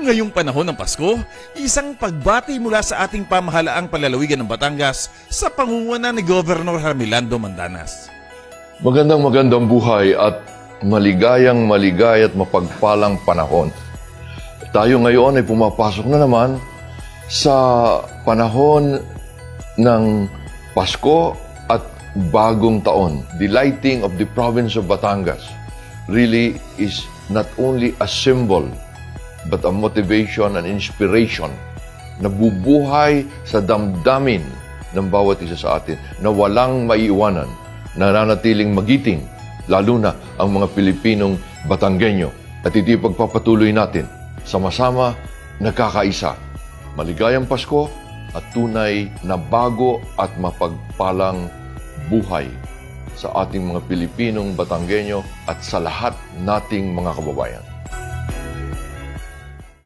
Ngayong panahon ng Pasko, isang pagbati mula sa ating pamahalaang palalawigan ng Batangas sa pangunguna ni Governor Harmilando Mandanas. Magandang magandang buhay at maligayang maligay at mapagpalang panahon. Tayo ngayon ay pumapasok na naman sa panahon ng Pasko at bagong taon. The lighting of the province of Batangas really is not only a symbol but a motivation and inspiration na bubuhay sa damdamin ng bawat isa sa atin na walang maiiwanan, nananatiling magiting, lalo na ang mga Pilipinong Batanggenyo. At iti pagpapatuloy natin, sama-sama, nagkakaisa. Maligayang Pasko at tunay na bago at mapagpalang buhay sa ating mga Pilipinong Batanggenyo at sa lahat nating mga kababayan.